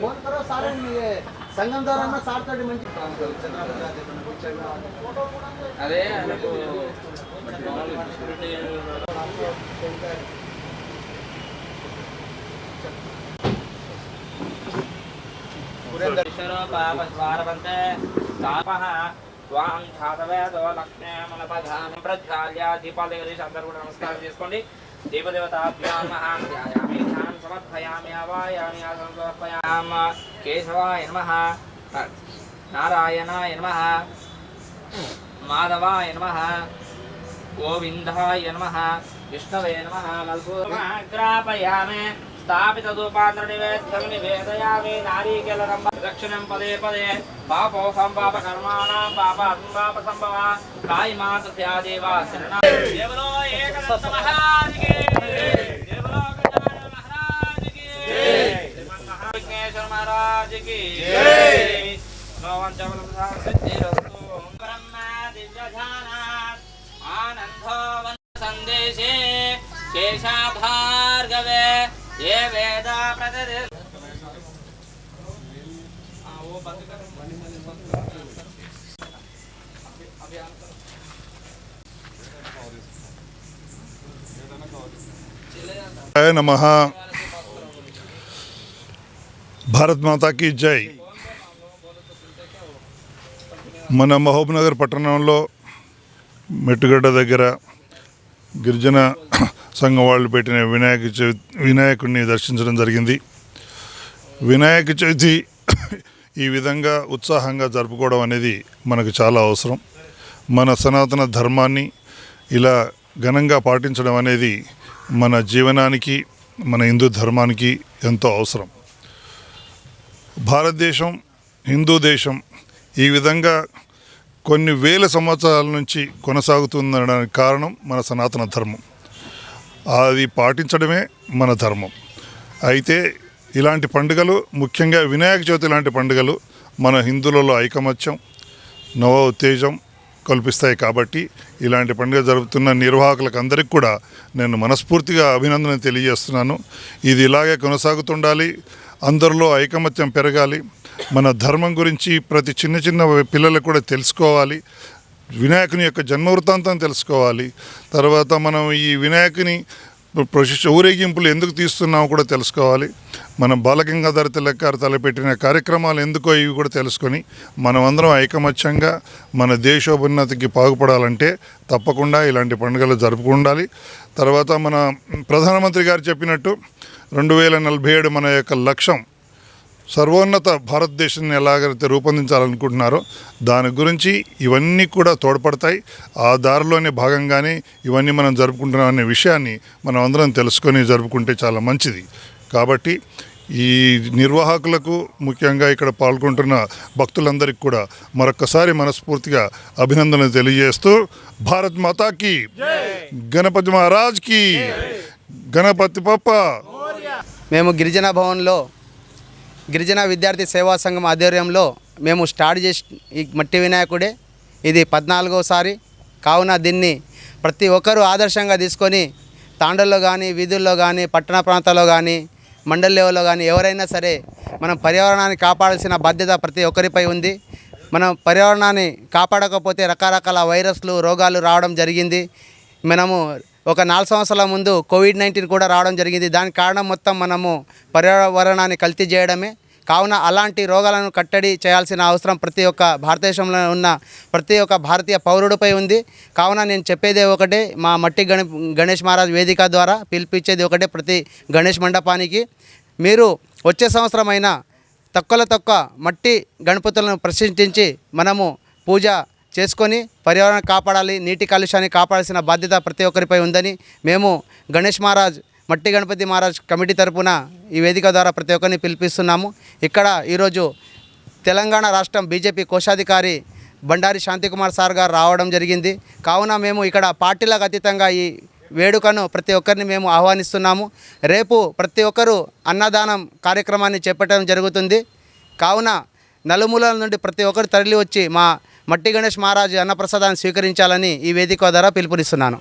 Phone కరో sir సంఘం ద్వారా సార్ తోటి మంచి అదే పాపస్వారవంతే ధాతవేదో నమస్కారం చేసుకోండి దేవదేవతాభ్యాం మహాం ధ్యాయామి ధ్యానం సమర్పయామి అవాయామి ఆసనం సమర్పయామ కేశవాయ నమః. నారాయణాయ నమః. మాధవాయ నమః. గోవిందాయ నమః. విష్ణవే నమః. మల్పూర్ణాగ్రాపయామి. స్థాపిత ధూపాంధ్ర నివేద్యం నివేదయామి. నారీకేలరం దక్షిణం పదే పదే. పాపోహం పాప महाराज की। जय। भगवान चमल प्रसाद सिद्धि रस्तु ब्रह्मा दिव्य ध्यान आनंद वन संदेश शेषा भार्गव ये वेद प्रचलित हाँ, वो नमः। భారత్ మాతాకి జై. మన మహబూబ్నగర్ పట్టణంలో మెట్టుగడ్డ దగ్గర గిరిజన సంఘం వాళ్ళు పెట్టిన వినాయక చవితి వినాయకుడిని దర్శించడం జరిగింది. వినాయక చవితి ఈ విధంగా ఉత్సాహంగా జరుపుకోవడం అనేది మనకు చాలా అవసరం. మన సనాతన ధర్మాన్ని ఇలా ఘనంగా పాటించడం అనేది మన జీవనానికి మన హిందూ ధర్మానికి ఎంతో అవసరం. భారతదేశం హిందూ దేశం ఈ విధంగా కొన్ని వేల సంవత్సరాల నుంచి కొనసాగుతుందనడానికి కారణం మన సనాతన ధర్మం. అది పాటించడమే మన ధర్మం. అయితే ఇలాంటి పండుగలు ముఖ్యంగా వినాయక చవితి లాంటి పండుగలు మన హిందువులలో ఐకమత్యం నవ ఉత్తేజం కల్పిస్తాయి కాబట్టి ఇలాంటి పండుగ జరుపుతున్న నిర్వాహకులకు అందరికీ కూడా నేను మనస్ఫూర్తిగా అభినందన తెలియజేస్తున్నాను. ఇది ఇలాగే కొనసాగుతుండాలి. అందరిలో ఐకమత్యం పెరగాలి. మన ధర్మం గురించి ప్రతి చిన్న చిన్న పిల్లలకు కూడా తెలుసుకోవాలి. వినాయకుని యొక్క జన్మ వృత్తాంతం తెలుసుకోవాలి. తర్వాత మనం ఈ వినాయకుని ఊరేగింపులు ఎందుకు తీస్తున్నామో కూడా తెలుసుకోవాలి. మనం బాలగంగాధర తిలక్ గారు తలపెట్టిన కార్యక్రమాలు ఎందుకో ఇవి కూడా తెలుసుకొని మనమందరం ఐకమత్యంగా మన దేశోభన్నతికి పాగుపడాలంటే తప్పకుండా ఇలాంటి పండుగలు జరుపుకుండాలి తర్వాత మన ప్రధానమంత్రి గారు చెప్పినట్టు రెండు వేల నలభై ఏడు మన యొక్క లక్ష్యం సర్వోన్నత భారతదేశాన్ని ఎలాగైతే రూపొందించాలనుకుంటున్నారో దాని గురించి ఇవన్నీ కూడా తోడ్పడతాయి. ఆ దారిలోనే భాగంగానే ఇవన్నీ మనం జరుపుకుంటున్నాం అనే విషయాన్ని మనం అందరం తెలుసుకొని జరుపుకుంటే చాలా మంచిది. కాబట్టి ఈ నిర్వాహకులకు ముఖ్యంగా ఇక్కడ పాల్గొంటున్న భక్తులందరికీ కూడా మరొకసారి మనస్ఫూర్తిగా అభినందనలు తెలియజేస్తూ భారత్ మాతాకి గణపతి మహారాజ్కి గణపతి పప్ప మేము గిరిజన భవన్లో గిరిజన విద్యార్థి సేవా సంఘం ఆధ్వర్యంలో మేము స్టార్ట్ చేసి ఈ మట్టి వినాయకుడే. ఇది పద్నాలుగోసారి కావున దీన్ని ప్రతి ఒక్కరూ ఆదర్శంగా తీసుకొని తాండల్లో కానీ వీధుల్లో కానీ పట్టణ ప్రాంతాల్లో కానీ మండల లెవెల్లో కానీ ఎవరైనా సరే మనం పర్యావరణాన్ని కాపాడాల్సిన బాధ్యత ప్రతి ఒక్కరిపై ఉంది. మనం పర్యావరణాన్ని కాపాడకపోతే రకరకాల వైరస్లు రోగాలు రావడం జరిగింది. మనము ఒక నాలుగు సంవత్సరాల ముందు కోవిడ్ నైన్టీన్ కూడా రావడం జరిగింది. దానికి కారణం మొత్తం మనము పర్యావరణాన్ని కల్తీ చేయడమే. కావున అలాంటి రోగాలను కట్టడి చేయాల్సిన అవసరం ప్రతి ఒక్క భారతదేశంలో ఉన్న ప్రతి ఒక్క భారతీయ పౌరుడిపై ఉంది. కావున నేను చెప్పేది ఒకటే మా మట్టి గణ గణేష్ మహారాజ్ వేదిక ద్వారా పిలిపించేది ఒకటే ప్రతి గణేష్ మండపానికి. మీరు వచ్చే సంవత్సరమైన అయినా తక్కువలో తక్కువ మట్టి గణపతులను ప్రశ్నించి మనము పూజ చేసుకొని పర్యావరణం కాపాడాలి నీటి కాలుష్యాన్ని కాపాడాల్సిన బాధ్యత ప్రతి ఒక్కరిపై ఉందని మేము గణేష్ మహారాజ్ మట్టి గణపతి మహారాజ్ కమిటీ తరపున ఈ వేదిక ద్వారా ప్రతి ఒక్కరిని పిలిపిస్తున్నాము. ఇక్కడ ఈరోజు తెలంగాణ రాష్ట్రం బీజేపీ కోశాధికారి బండారి శాంతికుమార్ సార్ గారు రావడం జరిగింది. కావున మేము ఇక్కడ పార్టీలకు అతీతంగా ఈ వేడుకను ప్రతి ఒక్కరిని మేము ఆహ్వానిస్తున్నాము. రేపు ప్రతి ఒక్కరూ అన్నదానం కార్యక్రమాన్ని చేపట్టడం జరుగుతుంది. కావున నలుమూలల నుండి ప్రతి ఒక్కరు తరలి వచ్చి మా మట్టి గణేష్ మహారాజు అన్నప్రసాదాన్ని స్వీకరించాలని ఈ వేదిక ద్వారా పిలుపునిస్తున్నాను.